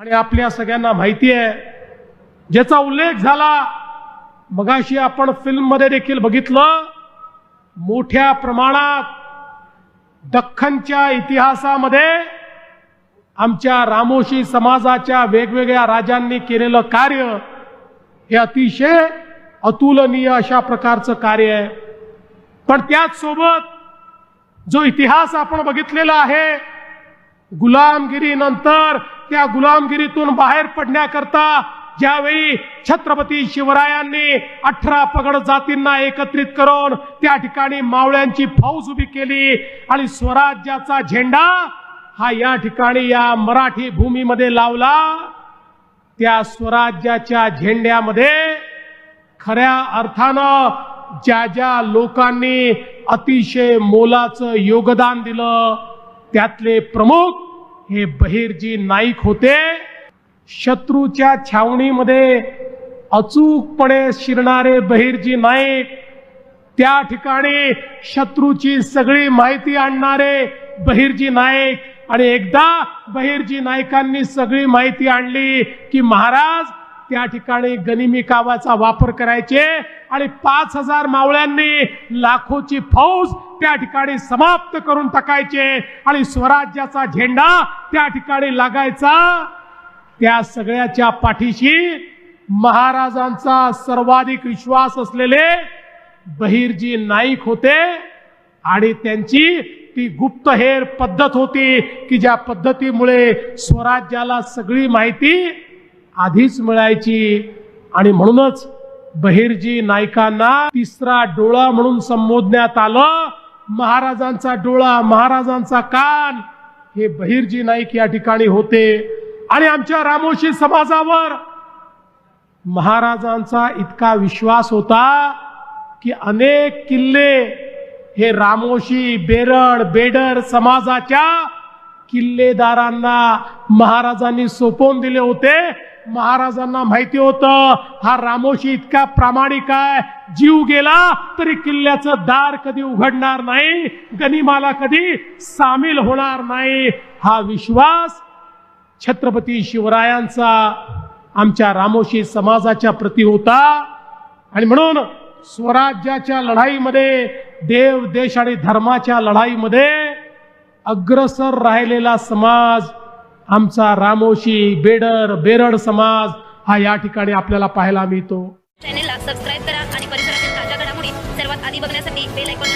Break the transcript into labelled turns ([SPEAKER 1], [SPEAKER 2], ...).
[SPEAKER 1] आणि आपल्या सगळ्यांना माहिती आहे ज्याचा उल्लेख झाला मगाशी आपण फिल्ममध्ये देखील बघितलं मोठ्या प्रमाणात दख्खनच्या इतिहासामध्ये आमच्या रामोशी समाजाच्या वेगवेगळ्या राजांनी केलेलं कार्य हे अतिशय अतुलनीय अशा प्रकारचं कार्य आहे. पण त्याचसोबत जो इतिहास आपण बघितलेला आहे गुलामगिरीनंतर त्या गुलामगिरीतून बाहेर पडण्याकरता ज्यावेळी छत्रपती शिवरायांनी अठरा पगड जातींना एकत्रित करून त्या ठिकाणी मावळ्यांची फौज उभी केली आणि स्वराज्याचा झेंडा हा या ठिकाणी या मराठी भूमीमध्ये लावला. त्या स्वराज्याच्या झेंड्यामध्ये खऱ्या अर्थानं ज्या ज्या लोकांनी अतिशय मोलाचं योगदान दिलं त्यातले प्रमुख हे बहिर्जी नाईक होते. शत्रूच्या छावणीमध्ये अचूकपणे शिरणारे बहिर्जी नाईक त्या ठिकाणी शत्रूची सगळी माहिती आणणारे बहिर्जी नाईक आणि एकदा बहिर्जी नाईकांनी सगळी माहिती आणली की महाराज त्या ठिकाणी गनिमी कावाचा वापर करायचे आणि पाच हजार मावळ्यांनी लाखोची फौज त्या ठिकाणी समाप्त करून टाकायचे आणि स्वराज्याचा झेंडा त्या ठिकाणी लागायचा. त्या सगळ्याच्या पाठीशी महाराजांचा सर्वाधिक विश्वास असलेले बहिर्जी नाईक होते आणि त्यांची ती गुप्तहेर पद्धत होती की ज्या पद्धतीमुळे स्वराज्याला सगळी माहिती आधीच मिळायची. आणि म्हणूनच बहिर्जी नायकांना तिसरा डोळा म्हणून संबोधण्यात आलं. महाराजांचा डोळा महाराजांचा कान हे बहिर्जी नाईक या ठिकाणी होते. आणि आमच्या रामोशी समाजावर महाराजांचा इतका विश्वास होता की अनेक किल्ले हे रामोशी बेरड बेडर समाजाच्या किल्लेदारांना महाराजांनी सोपवून दिले होते. महाराजांना माहिती होतं हा रामोशी इतका प्रामाणिक आहे. जीव गेला तरी किल्ल्याचं दार कधी उघडणार नाही गनिमाला कधी सामील होणार नाही. हा विश्वास छत्रपती शिवरायांचा आमच्या रामोशी समाजाच्या प्रती होता. आणि म्हणून स्वराज्याच्या लढाईमध्ये देव देश आणि धर्माच्या लढाईमध्ये अग्रसर राहिलेला समाज आमचा रामोशी बेडर बेरड समाज हा या ठिकाणी आपल्याला पाहायला मिळतो.
[SPEAKER 2] चॅनेलला सबस्क्राईब करा आणि परिसरातील ताज्या घडामोडी सर्वात आधी बघण्यासाठी बेल ऐकून